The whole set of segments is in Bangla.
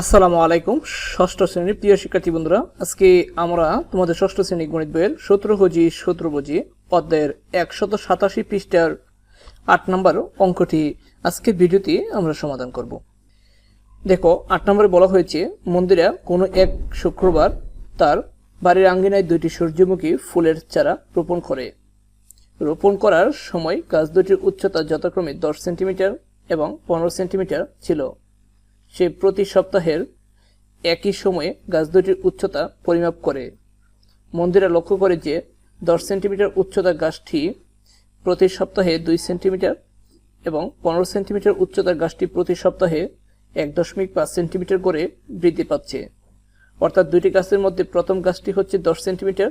আসসালামু আলাইকুম, ষষ্ঠ শ্রেণির প্রিয় শিক্ষার্থী বন্ধুরা। আজকে আমরা তোমাদের ষষ্ঠ শ্রেণি গণিত বইয়ের সতেরো হজি সতেরো বজি অধ্যায়ের একশত সাতাশি পৃষ্ঠার আট নম্বর অঙ্কটি আজকের ভিডিওতে আমরা সমাধান করব। দেখো, আট নম্বরে বলা হয়েছে, মন্দিরা কোনো এক শুক্রবার তার বাড়ির আঙ্গিনায় দুইটি সূর্যমুখী ফুলের চারা রোপণ করে। রোপণ করার সময় গাছ দুটির উচ্চতা যথাক্রমে দশ সেন্টিমিটার এবং পনেরো সেন্টিমিটার ছিল। সে প্রতি সপ্তাহের একই সময়ে গাছ দুটির উচ্চতা পরিমাপ করে। মন্দিরা লক্ষ্য করে যে দশ সেন্টিমিটার উচ্চতার গাছটি প্রতি সপ্তাহে দুই সেন্টিমিটার এবং পনেরো সেন্টিমিটার উচ্চতার গাছটি প্রতি সপ্তাহে এক দশমিক পাঁচ সেন্টিমিটার করে বৃদ্ধি পাচ্ছে। অর্থাৎ দুইটি গাছের মধ্যে প্রথম গাছটি হচ্ছে দশ সেন্টিমিটার,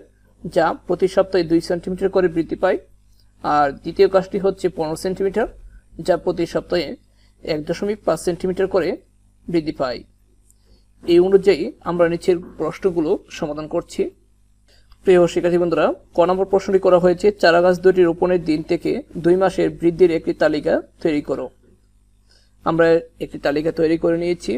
যা প্রতি সপ্তাহে দুই সেন্টিমিটার করে বৃদ্ধি পায়। আর দ্বিতীয় গাছটি হচ্ছে পনেরো সেন্টিমিটার, যা প্রতি সপ্তাহে এক দশমিক পাঁচ সেন্টিমিটার করে বৃদ্ধি পায়। এই অনুযায়ী আমরা নিচের প্রশ্নগুলো সমাধান করছি। প্রিয় শিক্ষার্থী বন্ধুরা, ক নম্বর প্রশ্নটি করা হয়েছে চারা গাছ দুটি রোপণের দিন থেকে দুই মাসের বৃদ্ধির একটি তালিকা তৈরি করো। আমরা একটি তালিকা তৈরি করে নিয়েছি।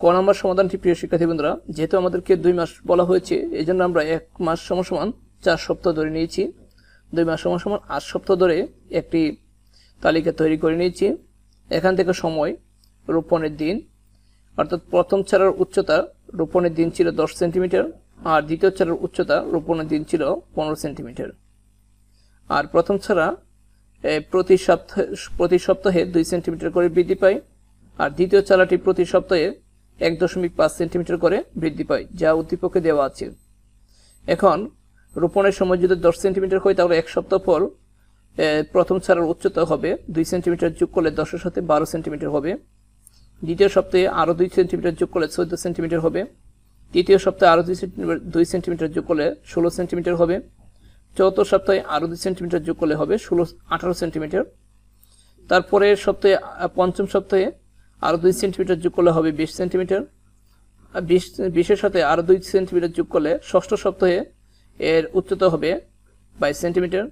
ক নম্বর সমাধানটি, প্রিয় শিক্ষার্থী বন্ধুরা, যেহেতু আমাদেরকে দুই মাস বলা হয়েছে এই জন্য আমরা এক মাস সমান সমান চার সপ্তাহ ধরে নিয়েছি। দুই মাস সমান সমান আট সপ্তাহ ধরে একটি তালিকা তৈরি করে নিয়েছি। এখান থেকে সময় রোপণের দিন, অর্থাৎ প্রথম চারার উচ্চতা রোপণের দিন ছিল দশ সেন্টিমিটার, আর দ্বিতীয় চারার উচ্চতা রোপণের দিন ছিল পনেরো সেন্টিমিটার। আর প্রথম ছাড়া প্রতি সপ্তাহে প্রতি সপ্তাহে দুই সেন্টিমিটার করে বৃদ্ধি পায়, আর দ্বিতীয় চারাটি প্রতি সপ্তাহে এক দশমিক পাঁচ সেন্টিমিটার করে বৃদ্ধি পায়, যা উদ্দীপকে দেওয়া আছে। এখন, রোপণের সময় যদি দশ সেন্টিমিটার হয়, তাহলে এক সপ্তাহ পর প্রথম ছাড়ার উচ্চতা হবে দুই সেন্টিমিটার যোগ করলে দশের সাথে বারো সেন্টিমিটার হবে। দ্বিতীয় সপ্তাহে আরও দুই সেন্টিমিটার যোগ করলে চোদ্দ সেন্টিমিটার হবে। তৃতীয় সপ্তাহে আরও দুই সেন্টিমিটার দুই সেন্টিমিটার যোগ করলে ষোলো সেন্টিমিটার হবে। চতুর্থ সপ্তাহে আরও দুই সেন্টিমিটার যোগ করলে হবে ষোলো, আঠারো সেন্টিমিটার। তারপরের সপ্তাহে পঞ্চম সপ্তাহে আরও দুই সেন্টিমিটার যোগ করলে হবে বিশ সেন্টিমিটার। বিশ, বিশের সাথে আরও দুই সেন্টিমিটার যোগ করলে ষষ্ঠ সপ্তাহে এর উচ্চতা হবে বাইশ সেন্টিমিটার।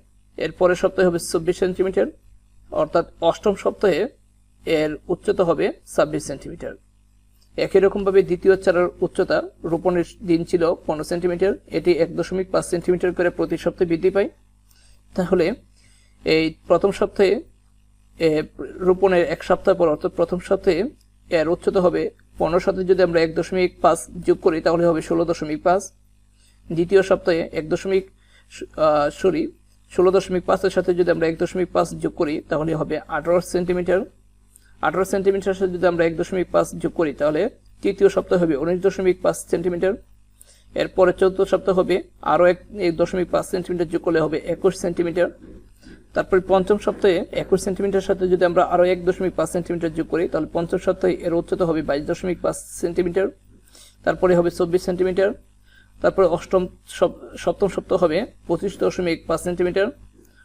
এর পরের সপ্তাহে হবে চব্বিশ সেন্টিমিটার। অর্থাৎ অষ্টম সপ্তাহে এর উচ্চতা হবে ছাব্বিশ সেন্টিমিটার। একই রকমভাবে দ্বিতীয় চারার উচ্চতা রোপণের দিন ছিল পনেরো সেন্টিমিটার। এটি এক দশমিক পাঁচ সেন্টিমিটার করে প্রতি সপ্তাহে বৃদ্ধি পায়। তাহলে এই প্রথম সপ্তাহে রোপণের এক সপ্তাহ পর, অর্থাৎ প্রথম সপ্তাহে এর উচ্চতা হবে পনেরো সাথে যদি আমরা এক দশমিক পাঁচ যোগ করি, তাহলে হবে ষোলো দশমিক পাঁচ। দ্বিতীয় সপ্তাহে এক দশমিক সরি, ষোলো দশমিক পাঁচের সাথে যদি আমরা এক দশমিক পাঁচ যোগ করি, তাহলে হবে আঠারো সেন্টিমিটার। আঠারো সেন্টিমিটার সাথে যদি আমরা এক দশমিক পাঁচ যোগ করি, তাহলে তৃতীয় সপ্তাহ হবে উনিশ দশমিক পাঁচ সেন্টিমিটার। এরপরে চৌদ্দ সপ্তাহ হবে আরও এক এক দশমিক পাঁচ সেন্টিমিটার যোগ করলে হবে একুশ সেন্টিমিটার। তারপরে পঞ্চম সপ্তাহে একুশ সেন্টিমিটার সাথে যদি আমরা আরও এক দশমিক পাঁচ সেন্টিমিটার যোগ করি, তাহলে পঞ্চম সপ্তাহে এর উচ্চতা হবে বাইশ দশমিক পাঁচ সেন্টিমিটার। তারপরে হবে চব্বিশ সেন্টিমিটার। তারপরে অষ্টম সপ- সপ্তম সপ্তাহ হবে পঁচিশ দশমিক পাঁচ সেন্টিমিটার।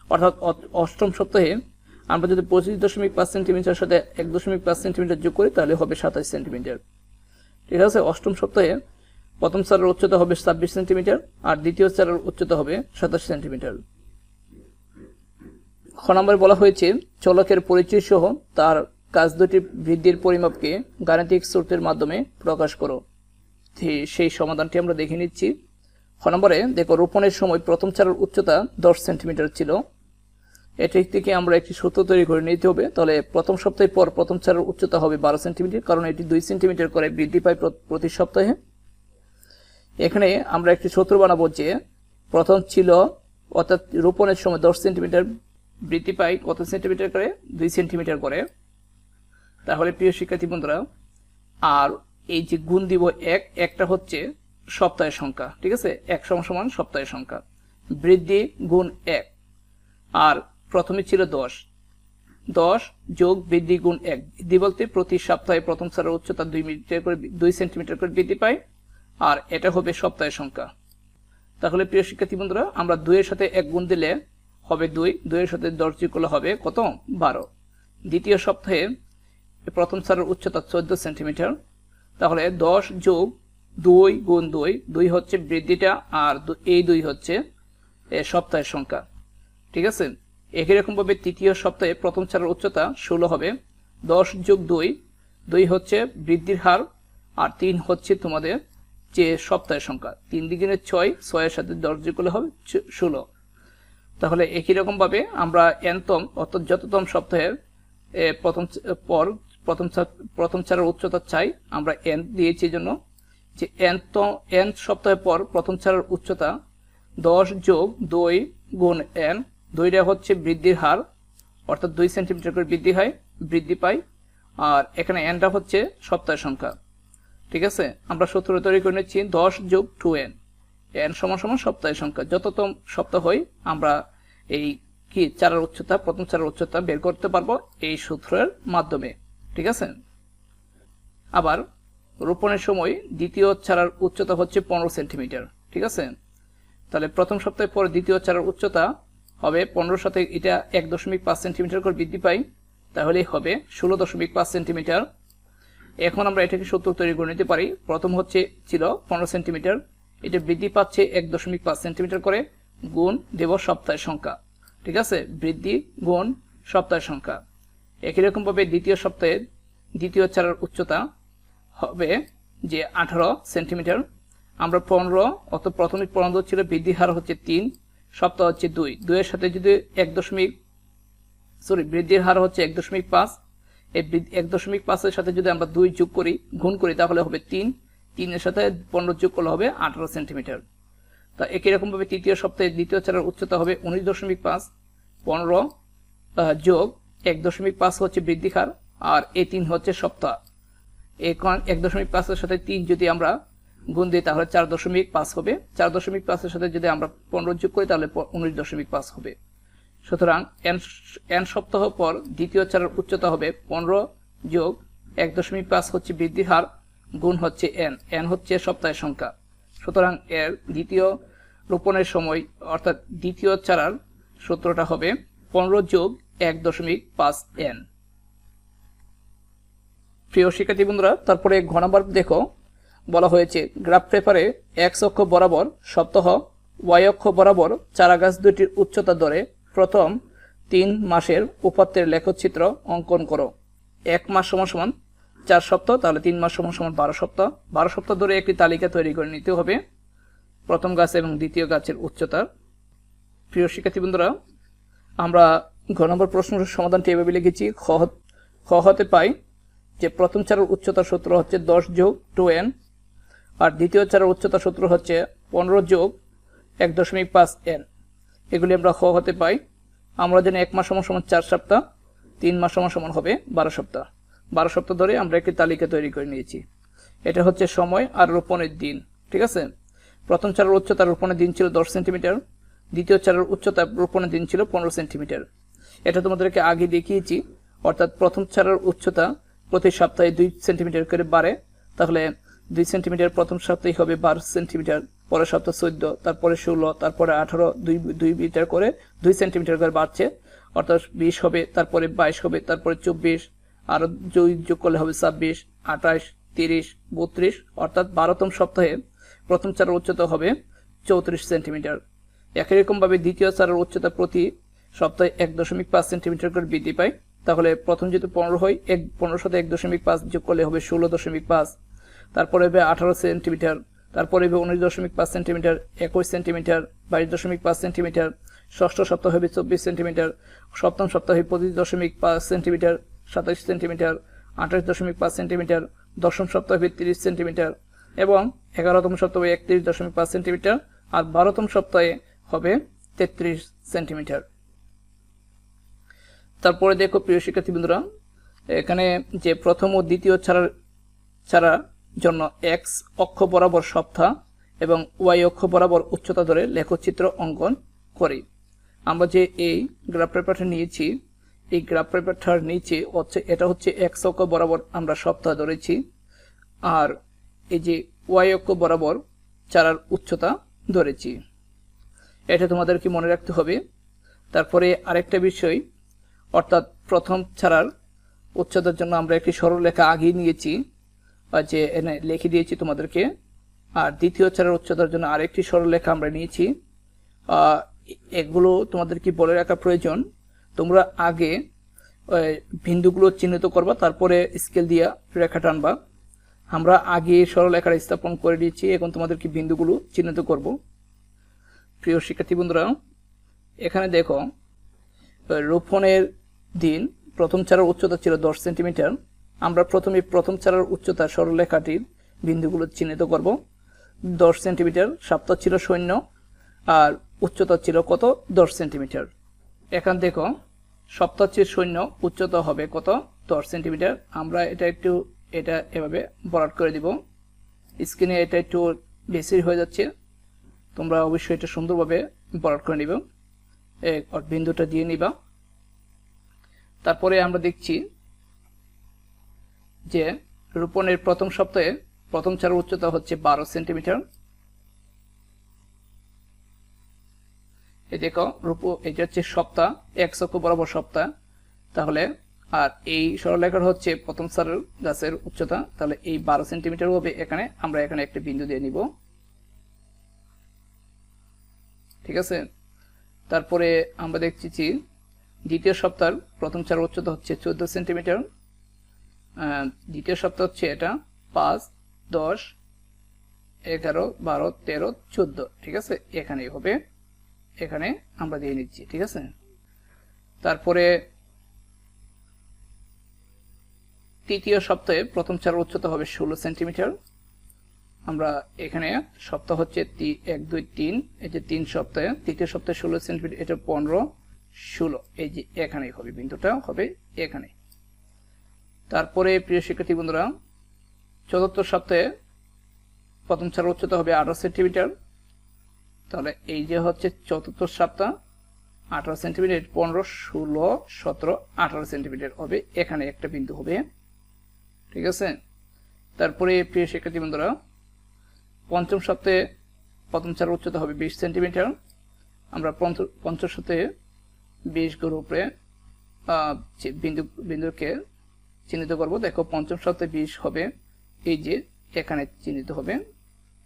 অর্থাৎ অষ্টম সপ্তাহে আমরা যদি পঁচিশ দশমিক পাঁচ সেন্টিমিটার সাথে এক দশমিক পাঁচ সেন্টিমিটার যোগ করি, তাহলে হবে সাতাশ সেন্টিমিটার। ঠিক আছে? অষ্টম সপ্তাহে প্রথম চারের উচ্চতা হবে ছাব্বিশ সেন্টিমিটার আর দ্বিতীয় চারের উচ্চতা হবে সাতাশ সেন্টিমিটার। খ নম্বরে বলা হয়েছে, চলকের পরিচয় সহ তার কাজ দুটি বৃদ্ধির পরিমাপকে গাণিতিক সূত্রের মাধ্যমে প্রকাশ করো। সেই সমাধানটি আমরা দেখে নিচ্ছি। খ নম্বরে, দেখো, রোপণের সময় প্রথম চারের উচ্চতা দশ সেন্টিমিটার ছিল। এটি থেকে আমরা একটি সূত্র তৈরি করে নিতে হবে। তাহলে প্রথম সপ্তাহে পর প্রথম চারের উচ্চতা হবে বারো সেন্টিমিটার, কারণ এটি দুই সেন্টিমিটার করে বৃদ্ধি পায় প্রতি সপ্তাহে। এখানে আমরা একটি সূত্র বানাবো যে প্রথম ছিল, অর্থাৎ রোপণের সময় দশ সেন্টিমিটার বৃদ্ধি পায়, কত সেন্টিমিটার করে? দুই সেন্টিমিটার করে। তাহলে প্রিয় শিক্ষার্থী বন্ধুরা, আর এই যে গুণ দিব এক, একটা হচ্ছে সপ্তাহের সংখ্যা, ঠিক আছে? এক সমান সমান সপ্তাহের সংখ্যা। বৃদ্ধি গুণ এক। আর প্রথমে ছিল দশ। দশ যোগ বৃদ্ধি গুণ এক। বৃদ্ধি বলতে প্রতি সপ্তাহে প্রথম স্তরের উচ্চতা দুই মিটার করে দুই সেন্টিমিটার করে বৃদ্ধি পায়, আর এটা হবে সপ্তাহের সংখ্যা। তাহলে প্রিয় শিক্ষার্থী বন্ধুরা, আমরা দুইয়ের সাথে এক গুণ দিলে হবে দুই, দুইয়ের সাথে দশ যোগ করলে হবে কত? বারো। দ্বিতীয় সপ্তাহে প্রথম স্তরের উচ্চতা চোদ্দ সেন্টিমিটার। তাহলে দশ যোগ দুই গুণ দুই দুই হচ্ছে বৃদ্ধিটা, আর এই দুই হচ্ছে সপ্তাহের সংখ্যা। ঠিক আছে? একই রকমভাবে তৃতীয় সপ্তাহে প্রথম চারের উচ্চতা ষোলো হবে। দশ যোগ দুই দুই হচ্ছে বৃদ্ধির হার আর তিন হচ্ছে তোমাদের যে সপ্তাহের সংখ্যা। তিন দিনের ছয়, ছয়ের সাথে দশ যোগ করলে হবে ষোলো। তাহলে একই রকমভাবে আমরা এনতম অর্থাৎ যততম সপ্তাহের প্রথম পর প্রথম প্রথম চারের উচ্চতা চাই, আমরা এন দিয়েছি জন্য যে এন তো এন সপ্তাহের পর প্রথম চারের উচ্চতা দশ যোগ দুই গুণ এন দুইটা হচ্ছে বৃদ্ধির হার, অর্থাৎ দুই সেন্টিমিটার করে বৃদ্ধি হয়, বৃদ্ধি পায় আর এখানে এনটা হচ্ছে সপ্তাহের সংখ্যা। ঠিক আছে? আমরা সূত্র তৈরি করে নিচ্ছি দশ যোগ টু এন এন সমান সমান সপ্তাহের সংখ্যা। যততম সপ্তাহ হয়, আমরা এই কি চারের উচ্চতা, প্রথম চারের উচ্চতা বের করতে পারব এই সূত্রের মাধ্যমে। ঠিক আছে? আবার রোপণের সময় দ্বিতীয় চারার উচ্চতা হচ্ছে পনেরো সেন্টিমিটার। ঠিক আছে? তাহলে প্রথম সপ্তাহের পর দ্বিতীয় চারার উচ্চতা হবে পনেরো সাথে এটা এক দশমিক পাঁচ সেন্টিমিটার করে বৃদ্ধি পাই তাহলেই হবে ষোলো দশমিক পাঁচ সেন্টিমিটার। এখন আমরা এটাকে সত্তর তৈরি করে নিতে পারি। প্রথম হচ্ছে ছিল পনেরো সেন্টিমিটার, এটা বৃদ্ধি পাচ্ছে এক দশমিক পাঁচ সেন্টিমিটার করে গুণ দেব সপ্তাহের সংখ্যা। ঠিক আছে? বৃদ্ধি গুণ সপ্তাহের সংখ্যা। একই রকমভাবে দ্বিতীয় সপ্তাহে দ্বিতীয় চারার উচ্চতা হবে যে আঠারো সেন্টিমিটার। আমরা পনেরো অত প্রাথমিক পনেরো ছিল বৃদ্ধি হার হচ্ছে তিন। সপ্তাহ হচ্ছে দুই। দুইয়ের সাথে যদি এক দশমিক সরি বৃদ্ধির হার হচ্ছে এক দশমিক পাঁচ, এই এক দশমিক পাঁচের সাথে যদি আমরা দুই যোগ করি, গুণ করি, তাহলে হবে তিন। তিনের সাথে পনেরো যোগ করলে হবে আঠারো সেন্টিমিটার। তা একই রকমভাবে তৃতীয় সপ্তাহে দ্বিতীয় চারের উচ্চতা হবে উনিশ দশমিক পাঁচ, পনেরো যোগ এক দশমিক পাঁচ হচ্ছে বৃদ্ধি হার, আর এই তিন হচ্ছে সপ্তাহ। এক দশমিক পাঁচের সাথে তিন যদি আমরা গুণ দিই তাহলে চার দশমিক পাঁচ হবে। চার দশমিক পাঁচের সাথে যদি আমরা পনেরো যোগ করি, তাহলে উনিশ দশমিক পাঁচ হবে। সুতরাং এন এন সপ্তাহ পর দ্বিতীয় চারের উচ্চতা হবে পনেরো যোগ এক দশমিক পাঁচ হচ্ছে বৃদ্ধি হার গুণ হচ্ছে এন এন হচ্ছে সপ্তাহের সংখ্যা। সুতরাং এর দ্বিতীয় রোপণের সময়, অর্থাৎ দ্বিতীয় চারার সূত্রটা হবে পনেরো যোগ এক দশমিক পাঁচ এন প্রিয় শিক্ষার্থী বন্ধুরা, তারপরে ঘ নাম্বার দেখো। বলা হয়েছে। গ্রাফ পেপারে এক্স অক্ষ বরাবর সপ্তাহ, ওয়াই অক্ষ বরাবর চারা গাছ দুটির উচ্চতা ধরে প্রথম তিন মাসের উপাত্তের লেখচিত্র অঙ্কন করো। এক মাস সমান সমান চার সপ্তাহ, তাহলে তিন মাস সমান সমান বারো সপ্তাহ। বারো সপ্তাহ ধরে একটি তালিকা তৈরি করে নিতে হবে। প্রথম গাছ এবং দ্বিতীয় গাছের উচ্চতার প্রিয় শিক্ষার্থী বন্ধুরা আমরা ঘ নম্বর প্রশ্নের সমাধানটি এভাবে লিখেছি। খ হতে পাই যে প্রথম চারের উচ্চতার সূত্র হচ্ছে দশ যোগ টু এন। আর দ্বিতীয় চারের উচ্চতার সূত্র হচ্ছে পনেরো যোগ এক দশমিক পাঁচ এন। এগুলি আমরা খ হতে পাই। আমরা জানি এক মাস সমান সমান চার সপ্তাহ, তিন মাস সমান সমান হবে বারো সপ্তাহ। বারো সপ্তাহ ধরে আমরা একটি তালিকা তৈরি করে নিয়েছি। এটা হচ্ছে সময় আর রোপণের দিন, ঠিক আছে? প্রথম চারের উচ্চতার রোপণের দিন ছিল দশ সেন্টিমিটার, দ্বিতীয় চারের উচ্চতা রোপণের দিন ছিল পনেরো সেন্টিমিটার। এটা তোমাদেরকে আগে দেখিয়েছি, অর্থাৎ প্রথম চারের উচ্চতা প্রতি সপ্তাহে দুই সেন্টিমিটার করে বাড়ে। তাহলে দুই সেন্টিমিটার প্রথম সপ্তাহে হবে বারো সেন্টিমিটার, পরের সপ্তাহ চোদ্দ, তারপরে ষোলো, তারপরে আঠারো, দুই দুই মিটার করে দুই সেন্টিমিটার করে বাড়ছে। অর্থাৎ বিশ হবে, তারপরে বাইশ হবে, তারপরে চব্বিশ, আরও দুই যোগ করলে হবে ছাব্বিশ, আঠাশ, তিরিশ, বত্রিশ, অর্থাৎ বারোতম সপ্তাহে প্রথম চারের উচ্চতা হবে চৌত্রিশ সেন্টিমিটার। একই রকমভাবে দ্বিতীয় চারের উচ্চতা প্রতি সপ্তাহে এক দশমিক পাঁচ সেন্টিমিটার করে বৃদ্ধি পায়। তাহলে প্রথম যেহেতু পনেরো হয়, এক, পনেরো সাথে এক দশমিক পাঁচ যোগ করলে হবে ষোলো দশমিক পাঁচ। তারপরে হবে আঠারো সেন্টিমিটার, তারপরে হবে উনিশ দশমিক পাঁচ সেন্টিমিটার, একুশ সেন্টিমিটার, বাইশ দশমিক পাঁচ সেন্টিমিটার, ষষ্ঠ সপ্তাহ হবে চব্বিশ সেন্টিমিটার, সপ্তম সপ্তাহ পঁচিশ দশমিক পাঁচ সেন্টিমিটার, সাতাশ সেন্টিমিটার, আঠাশ দশমিক পাঁচ সেন্টিমিটার, দশম সপ্তাহ তিরিশ সেন্টিমিটার এবং এগারোতম সপ্তাহে একত্রিশ দশমিক পাঁচ সেন্টিমিটার আর বারোতম সপ্তাহে হবে তেত্রিশ সেন্টিমিটার। তারপরে দেখো প্রিয় শিক্ষার্থী বন্ধুরা, এখানে যে প্রথম ও দ্বিতীয় ছাড়ার ছাড়া জন্য এক্স অক্ষ বরাবর সপ্তাহ এবং ওয়াই অক্ষ বরাবর উচ্চতা ধরে লেখচিত্র অঙ্কন করি। আমরা যে এই গ্রাফ পেপারটা নিয়েছি, এই গ্রাফ পেপারটার নিচে হচ্ছে, এটা হচ্ছে এক্স অক্ষ বরাবর আমরা সপ্তাহ ধরেছি আর এই যে ওয়াই অক্ষ বরাবর চারার উচ্চতা ধরেছি। এটা তোমাদেরকে মনে রাখতে হবে? তারপরে আরেকটা বিষয়, অর্থাৎ প্রথম ছাড়ার উচ্চতার জন্য আমরা একটি সরলরেখা আগিয়ে নিয়েছি। যে, এনে লিখে দিয়েছি তোমাদেরকে। আর দ্বিতীয় চারের উচ্চতার জন্য আরেকটি সরলরেখা আমরা নিয়েছি। এগুলো তোমাদেরকে বলে রাখা প্রয়োজন? তোমরা আগে বিন্দুগুলো চিহ্নিত করবা, তারপরে স্কেল দিয়া রেখা টানবা। আমরা আগে সরলরেখার স্থাপন করে দিয়েছি এখন তোমাদেরকে বিন্দুগুলো চিহ্নিত করব? প্রিয় শিক্ষার্থী বন্ধুরা, এখানে দেখো রোপণের দিন প্রথম চারার উচ্চতা ছিল দশ সেন্টিমিটার। আমরা প্রথমে প্রথম চারার উচ্চতা সরলরেখাটির বিন্দুগুলো চিহ্নিত করব। দশ সেন্টিমিটার সপ্তাহ ছিল শূন্য, আর উচ্চতা ছিল কত? দশ সেন্টিমিটার। এখান দেখো সপ্তাহ শূন্য, উচ্চতা হবে কত? দশ সেন্টিমিটার। আমরা এটা একটু, এটা এভাবে বরাট করে দিব। স্ক্রিনে এটা একটু বেশি হয়ে যাচ্ছে। তোমরা অবশ্যই এটা সুন্দরভাবে বরাট করে নিবে। বিন্দুটা দিয়ে নিবা। তারপরে আমরা দেখছি যে রোপণের প্রথম সপ্তাহে প্রথম চার উচ্চতা হচ্ছে বারো সেন্টিমিটার। এই দেখো, রূপ এটা হচ্ছে সপ্তাহ, এক চক্র বরাবর সপ্তাহ। তাহলে, আর এই সরলরেখার হচ্ছে প্রথম সারের গাছের উচ্চতা, তাহলে এই বারো সেন্টিমিটার হবে এখানে। আমরা এখানে একটা বিন্দু দিয়ে নিব। ঠিক আছে? তারপরে আমরা দেখছি দ্বিতীয় সপ্তাহের প্রথম চার উচ্চতা হচ্ছে চোদ্দ সেন্টিমিটার। দ্বিতীয় সপ্তাহ হচ্ছে এটা, পাঁচ, দশ, এগারো, বারো, তেরো, চোদ্দ, ঠিক আছে? এখানেই হবে। এখানে আমরা দিয়ে নিচ্ছি, ঠিক আছে? তারপরে তৃতীয় সপ্তাহে প্রথম চার উচ্চতা হবে ষোলো সেন্টিমিটার। আমরা এখানে সপ্তাহ হচ্ছে এক, দুই, তিন, এই যে তিন সপ্তাহে, তৃতীয় সপ্তাহে ষোলো সেন্টিমিটার, এটা পনেরো, ষোলো, এই যে এখানেই হবে, বিন্দুটা হবে এখানে। তারপরে, প্রিয় শিক্ষার্থী বন্ধুরা, চতুর্থ সপ্তাহে প্রথম চার উচ্চতা হবে আঠারো সেন্টিমিটার। তাহলে এই যে হচ্ছে চতুর্থ সপ্তাহ, আঠারো সেন্টিমিটার পনেরো, ষোলো, সতেরো, আঠারো সেন্টিমিটার হবে। এখানে একটা বিন্দু হবে। ঠিক আছে? তারপরে, প্রিয় শিক্ষার্থী বন্ধুরা, পঞ্চম সপ্তাহে প্রথম চার উচ্চতা হবে বিশ সেন্টিমিটার। আমরা পঞ্চম সপ্তাহে বিশ গরু উপরে বিন্দু, বিন্দুকে চিহ্নিত করব। দেখো, পঞ্চম সপ্তাহে বিশ হবে। এই যে এখানে চিহ্নিত হবে।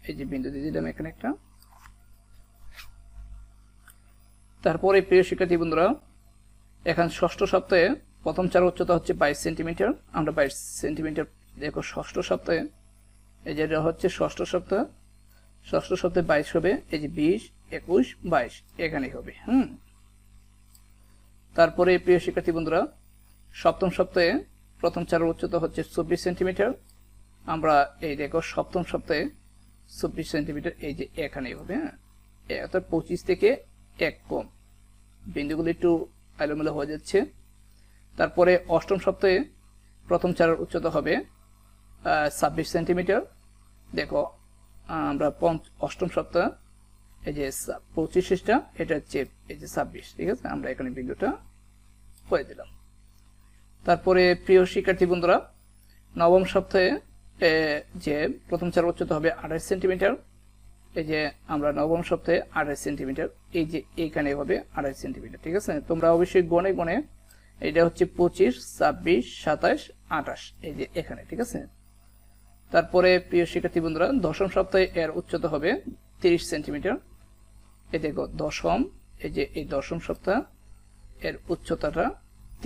এই যে বিন্দু দিয়ে দিলাম এখানে একটা। তারপরে, প্রিয় শিক্ষার্থী বন্ধুরা, এখন ষষ্ঠ সপ্তাহে প্রথম চার উচ্চতা হচ্ছে বাইশ সেন্টিমিটার। আমরা বাইশ সেন্টিমিটার, দেখো, ষষ্ঠ সপ্তাহে। এই যেটা হচ্ছে ষষ্ঠ সপ্তাহ। ষষ্ঠ সপ্তাহে বাইশ হবে। এই যে বিশ, একুশ, বাইশ, এখানেই হবে। হুম। তারপরে, প্রিয় শিক্ষার্থী বন্ধুরা, সপ্তম সপ্তাহে প্রথম চারের উচ্চতা হচ্ছে চব্বিশ সেন্টিমিটার। আমরা এই দেখো সপ্তম সপ্তাহে চব্বিশ সেন্টিমিটার, এই যে এখানেই হবে হ্যাঁ? অর্থাৎ পঁচিশ থেকে এক কম। বিন্দুগুলো একটু এলোমেলো হয়ে যাচ্ছে। তারপরে অষ্টম সপ্তাহে প্রথম চারের উচ্চতা হবে ছাব্বিশ সেন্টিমিটার। দেখো, আমরা পঞ্চ, অষ্টম সপ্তাহ, এই যে পঁচিশটা এটা হচ্ছে এই যে ছাব্বিশ, ঠিক আছে? আমরা এখানে বিন্দুটা করে দিলাম। তারপরে প্রিয় শিক্ষার্থী বন্ধুরা, নবম সপ্তাহে যে প্রথম চার উচ্চতা হবে আঠাশ সেন্টিমিটার, এই যে আমরা নবম সপ্তাহে আঠাশ সেন্টিমিটার, এই যে এইখানে হবে আঠাশ সেন্টিমিটার, ঠিক আছে? তোমরা অবশ্যই গনে গনে এটা হচ্ছে পঁচিশ, ছাব্বিশ, সাতাশ, আঠাশ, এই যে এখানে, ঠিক আছে? তারপরে প্রিয় শিক্ষার্থী বন্ধুরা, দশম সপ্তাহে এর উচ্চতা হবে তিরিশ সেন্টিমিটার। এই দেখো, দশম, এই যে এই দশম সপ্তাহ, এর উচ্চতাটা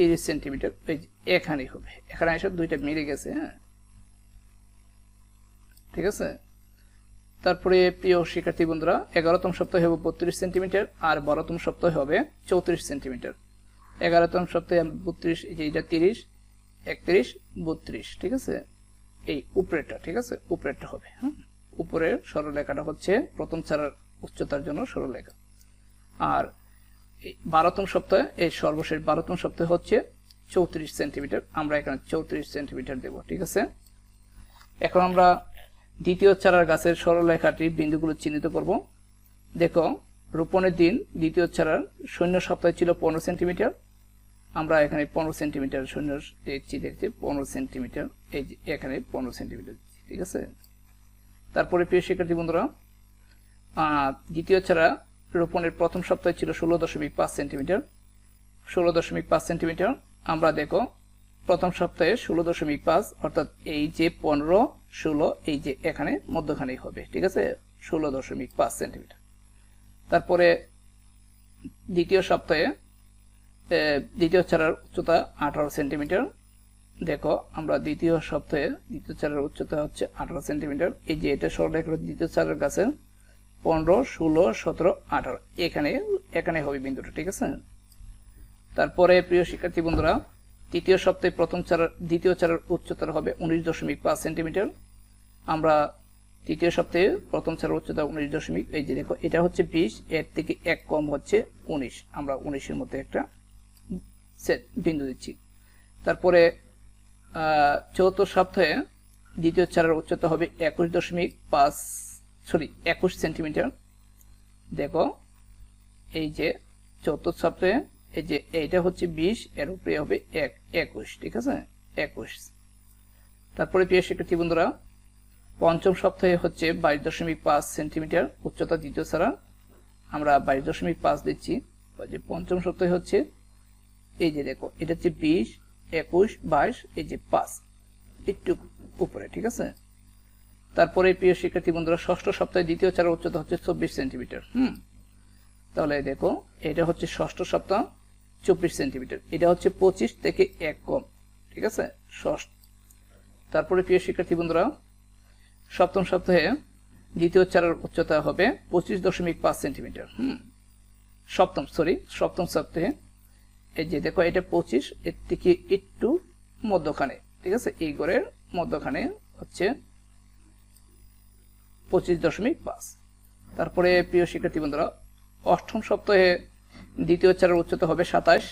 তিরিশ সেন্টিমিটার এই এখানেই হবে। এখানে এসব দুইটা মিলে গেছে হ্যাঁ? ঠিক আছে? তারপরে প্রিয় শিক্ষার্থী বন্ধুরা, এগারোতম সপ্তাহে হবে বত্রিশ সেন্টিমিটার, আর বারোতম সপ্তাহে হবে চৌত্রিশ সেন্টিমিটার। এগারোতম সপ্তাহে বত্রিশ, এই যে এটা তিরিশ, একত্রিশ, বত্রিশ, ঠিক আছে? এই উপরেটা ঠিক আছে? উপরেরটা হবে হ্যাঁ উপরের সরলরেখাটা হচ্ছে প্রথম ছাড়ার উচ্চতার জন্য সরলরেখা। আর বারোতম সপ্তাহে, এই সর্বশেষ বারোতম সপ্তাহে হচ্ছে চৌত্রিশ সেন্টিমিটার। আমরা এখানে চৌত্রিশ সেন্টিমিটার দেব, ঠিক আছে? এখন আমরা দ্বিতীয় চারার গাছের সরলরেখাটির বিন্দুগুলো চিহ্নিত করব। দেখো, রোপণের দিন দ্বিতীয় চারার শূন্য সপ্তাহে ছিল পনেরো সেন্টিমিটার। আমরা এখানে পনেরো সেন্টিমিটার শূন্য দেখছি পনেরো সেন্টিমিটার এই এখানে পনেরো সেন্টিমিটার ঠিক আছে? তারপরে প্রিয় শিক্ষার্থী বন্ধুরা দ্বিতীয় ছাড়া রোপণের প্রথম সপ্তাহে ছিল ষোলো দশমিক পাঁচ সেন্টিমিটার। ষোলো দশমিক পাঁচ সেন্টিমিটার, আমরা দেখো, প্রথম সপ্তাহে ষোলো দশমিক পাঁচ, অর্থাৎ এই যে পনেরো, ষোলো, এই যে এখানে মধ্যখানেই হবে, ঠিক আছে? ষোলো দশমিক পাঁচ সেন্টিমিটার। তারপরে দ্বিতীয় সপ্তাহে দ্বিতীয় ছাড়ার উচ্চতা আঠারো সেন্টিমিটার। দেখো, আমরা দ্বিতীয় সপ্তাহে, দ্বিতীয় চারের উচ্চতা হচ্ছে আঠারো সেন্টিমিটার। এই যে এটা সরলরেখার দ্বিতীয় চারের কাছে পনেরো, ষোলো, সতেরো, আঠারো। এখানে এখানে হবে বিন্দুটা, ঠিক আছে? তারপরে, প্রিয় শিক্ষার্থী বন্ধুরা, তৃতীয় সপ্তাহে প্রথম চার দ্বিতীয় চারের উচ্চতা হবে উনিশ দশমিক পাঁচ সেন্টিমিটার। আমরা তৃতীয় সপ্তাহে প্রথম চারের উচ্চতা উনিশ দশমিক, এই যে দেখো, এটা হচ্ছে বিশ, এর থেকে এক কম হচ্ছে উনিশ। আমরা উনিশের মধ্যে একটা সেট বিন্দু দিচ্ছি। তারপরে চতুর্থ সপ্তাহে দ্বিতীয় চারের উচ্চতা হবে একুশ দশমিক পাঁচ সরি, একুশ সেন্টিমিটার। দেখো, এই যে চতুর্থ সপ্তাহে এই যে এইটা হচ্ছে বিশ, এর উপরে হবে এক, একুশ, ঠিক আছে? একুশ। তারপরে প্রিয় শিক্ষার্থী বন্ধুরা, পঞ্চম সপ্তাহে হচ্ছে বাইশ দশমিক পাঁচ সেন্টিমিটার উচ্চতা দ্বিতীয় ছাড়া। আমরা বাইশ দশমিক পাঁচ দিচ্ছি। যে পঞ্চম সপ্তাহে হচ্ছে, এই যে দেখো, এটা হচ্ছে বিশ, একুশ, বাইশ, এই যে পাঁচ। একটু উপরে, ঠিক আছে? তারপরে প্রিয় শিক্ষার্থী বন্ধুরা, ষষ্ঠ সপ্তাহে দ্বিতীয় চারের উচ্চতা হচ্ছে চব্বিশ সেন্টিমিটার, হুম? তাহলে দেখো, এটা হচ্ছে ষষ্ঠ সপ্তাহ, চব্বিশ সেন্টিমিটার। এটা হচ্ছে পঁচিশ থেকে এক কম, ঠিক আছে? ষষ্ঠ। তারপরে প্রিয় শিক্ষার্থী বন্ধুরা, সপ্তম সপ্তাহে দ্বিতীয় চারার উচ্চতা হবে পঁচিশ দশমিক পাঁচ সেন্টিমিটার, হুম? সপ্তম সরি সপ্তম সপ্তাহে, এই যে দেখো, এটা পঁচিশ, এর থেকে একটু মধ্যখানে, ঠিক আছে? এই গড়ের মধ্যখানে হচ্ছে পঁচিশ দশমিক পাঁচ। তারপরে, প্রিয় শিক্ষার্থী বন্ধুরা, অষ্টম সপ্তাহে দ্বিতীয় চারের উচ্চতা হবে সাতাশ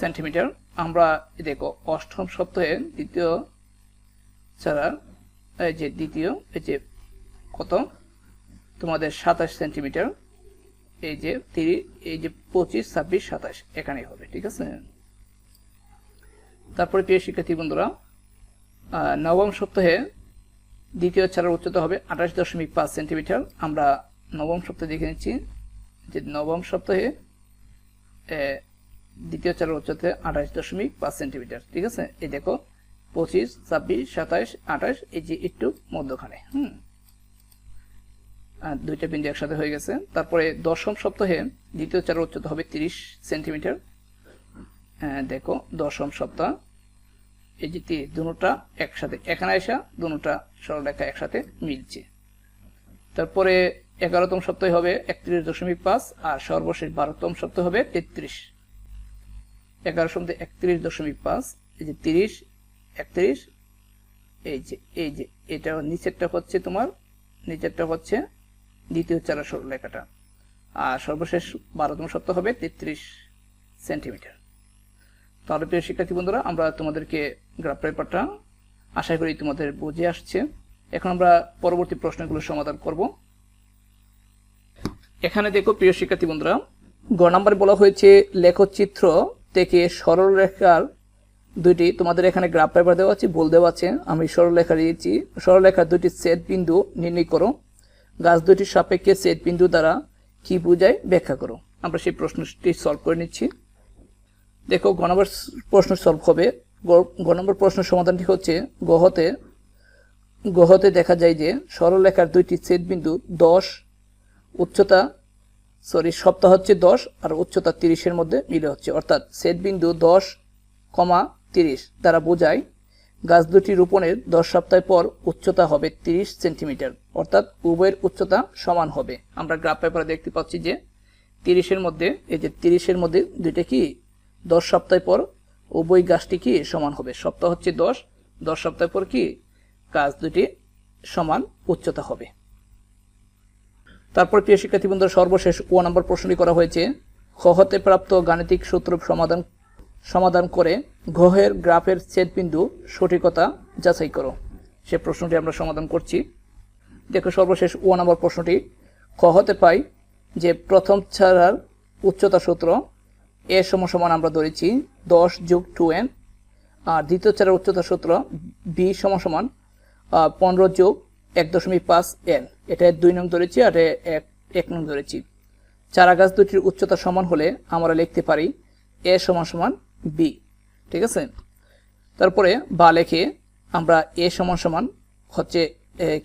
সেন্টিমিটার। আমরা দেখো, অষ্টম সপ্তাহে দ্বিতীয় চারার এই যে দ্বিতীয়, এই যে কত? তোমাদের সাতাশ সেন্টিমিটার, এই যে তিরিশ, এই যে পঁচিশ, ছাব্বিশ, সাতাশ, এখানেই হবে, ঠিক আছে? তারপরে, প্রিয় শিক্ষার্থী বন্ধুরা নবম সপ্তাহে দ্বিতীয় চারের উচ্চতা হবে আঠাশ দশমিক পাঁচ সেন্টিমিটার। আমরা নবম সপ্তাহে দেখে নিচ্ছি যে নবম সপ্তাহে দ্বিতীয় চারের উচ্চতা আঠাশ দশমিক পাঁচ সেন্টিমিটার। ঠিক আছে? এই দেখো, পঁচিশ, ছাব্বিশ, সাতাশ, আঠাশ, এই যে একটু মধ্যখানে, হুম? দুইটা বিন্দু একসাথে হয়ে গেছে। তারপরে দশম সপ্তাহে দ্বিতীয় চারের উচ্চতা হবে তিরিশ সেন্টিমিটার। দেখো, দশম সপ্তাহ এই যে তিরিশ দুটা একসাথে। এখানে আসা দুটা সরলরেখা একসাথে মিলছে। তারপরে এগারোতম সপ্তাহে হবে একত্রিশ দশমিক পাঁচ আর সর্বশেষ বারোতম সপ্তাহ হবে তেত্রিশ। এগারো সপ্তাহে একত্রিশ দশমিক পাঁচ, এই যে তিরিশ, একত্রিশ, এই যে এই যে, এটা নিচেরটা হচ্ছে তোমার, নিচেরটা হচ্ছে দ্বিতীয় চারা সরলরেখাটা আর সর্বশেষ বারোতম সপ্তাহ হবে তেত্রিশ সেন্টিমিটার। তাহলে প্রিয় শিক্ষার্থী বন্ধুরা, আমরা তোমাদেরকে গ্রাফ পেপারটা আশা করি তোমাদের বুঝে আসছে। এখন আমরা পরবর্তী প্রশ্নগুলো সমাধান করব। এখানে দেখো, প্রিয় শিক্ষার্থী বন্ধুরা, গ নাম্বারে বলা হয়েছে, লেখচিত্র থেকে সরলরেখার দুইটি তোমাদের এখানে গ্রাফ পেপার দেওয়া আছে বল দেওয়া আছে। আমি সরলরেখা দিয়েছি। সরলরেখার দুটি সেট বিন্দু নির্ণয় করো। গাছ দুটির সাপেক্ষে সেট বিন্দু দ্বারা কি বোঝায়? ব্যাখ্যা করো। আমরা সেই প্রশ্নটি সলভ করে নিচ্ছি। দেখো গ নম্বর প্রশ্ন সলভ হবে। গ- নম্বর প্রশ্ন সমাধানটি হচ্ছে, গহতে গহতে দেখা যায় যে সরলরেখার দুইটি ছেদ বিন্দু দশ, উচ্চতা সরি সপ্তাহ হচ্ছে দশ আর উচ্চতা তিরিশের মধ্যে মিলে হচ্ছে। অর্থাৎ ছেদ বিন্দু দশ, কমা তিরিশ দ্বারা বোঝায় গাছ দুটি রোপণের দশ সপ্তাহ পর উচ্চতা হবে তিরিশ সেন্টিমিটার। অর্থাৎ উভয়ের উচ্চতা সমান হবে। আমরা গ্রাফ পেপারে দেখতে পাচ্ছি যে তিরিশের মধ্যে, এই যে তিরিশের মধ্যে দুইটা কি? দশ সপ্তাহ পর উভয় গাছটি কি সমান হবে? সপ্তাহ হচ্ছে দশ দশ সপ্তাহ পর কি? গাছ দুটি সমান উচ্চতা হবে। তারপর প্রিয় শিক্ষার্থী বন্ধুরা সর্বশেষ ও নম্বর প্রশ্নটি করা হয়েছে খ হতে প্রাপ্ত গাণিতিক সূত্র সমাধান সমাধান করে ঘহের গ্রাফের ছেদবিন্দু সঠিকতা যাচাই করো। সে প্রশ্নটি আমরা সমাধান করছি। দেখো সর্বশেষ ও নম্বর প্রশ্নটি খ হতে পাই যে প্রথম ছাড়ার উচ্চতা সূত্র এ সমান আমরা ধরেছি দশ যোগ টু এন আর দ্বিতীয় চারের উচ্চতা সূত্র বি সমান সমান পনেরো যোগ এক দশমিক পাঁচ এন এটা দুই নং ধরেছি, আর এক এক নং ধরেছি। চারা গাছ দুটির উচ্চতা সমান হলে আমরা লিখতে পারি এ সমান সমান বি ঠিক আছে? তারপরে বা লেখে আমরা এ সমান সমান হচ্ছে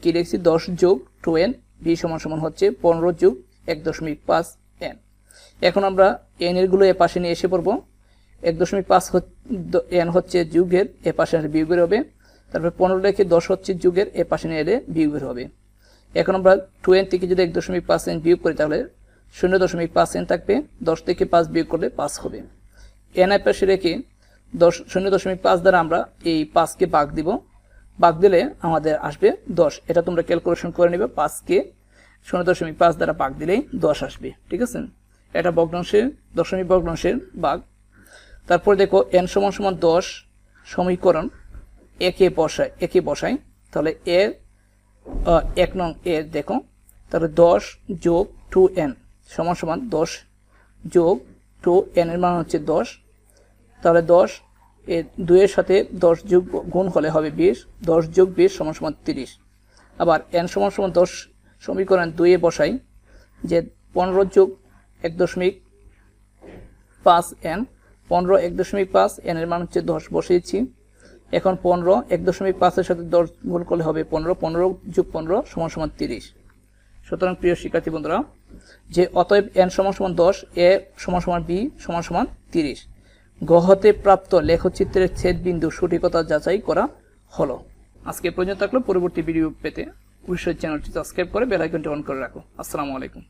কি লিখছি? দশ যোগ টু এন বি সমান সমান হচ্ছে পনেরো যোগ এক দশমিক পাঁচ এখন আমরা এন এরগুলো এ পাশে নিয়ে এসে পড়ব। এক দশমিক পাঁচ এন হচ্ছে যুগের এ পাশে বিয়োগের হবে। তারপরে পনেরো রেখে দশ হচ্ছে যুগের এ পাশে নিয়ে এলে বিয়োগের হবে। এখন আমরা টু এন থেকে যদি এক দশমিক পাঁচ এন বিয়োগ করি তাহলে শূন্য দশমিক পাঁচ এন থাকবে। দশ থেকে পাঁচ বিয়োগ করলে পাঁচ হবে। এন এর পাশে রেখে দশ শূন্য দশমিক পাঁচ দ্বারা আমরা এই পাঁচকে ভাগ দিব। বাঘ দিলে আমাদের আসবে দশ। এটা তোমরা ক্যালকুলেশন করে নেবে পাঁচকে। শূন্য দশমিক পাঁচ দ্বারা বাঘ দিলেই দশ আসবে। ঠিক আছে? এটা ভগ্নাংশের, দশমিক ভগ্নাংশের ভাগ। তারপর দেখো এন সমান সমান দশ, সমীকরণ একে বসায়, একে বসাই তাহলে এ এক নং এ দেখো, তাহলে দশ যোগ টু এন সমান সমান দশ যোগ টু এন এর মান হচ্ছে দশ। তাহলে দশ, এ দুইয়ের সাথে দশ যোগ গুণ হলে হবে বিশ, দশ যোগ বিশ সমান সমান তিরিশ। আবার এন সমান সমান দশ সমীকরণ দুইয়ে বসাই, যে পনেরো যোগ এক দশমিক পাঁচ এন, পনেরো এক দশমিক পাঁচ এন এর মান হচ্ছে দশ, বসিয়েছি। এখন পনেরো এক দশমিক পাঁচের সাথে দশ গুণ করলে হবে পনেরো পনেরো যোগ পনেরো সমান সমান তিরিশ। সুতরাং প্রিয় শিক্ষার্থী বন্ধুরা, যে অতএব এন সমান সমান দশ, এ সমান সমান বি সমান সমান তিরিশ। গহতে প্রাপ্ত লেখচিত্রের ছেদ বিন্দু সঠিকতা যাচাই করা হলো। আজকে পর্যন্ত থাকল। পরবর্তী ভিডিও পেতে অবশ্যই চ্যানেলটি সাবস্ক্রাইব করে বেল আইকনটি অন করে রাখো। আসসালামু আলাইকুম।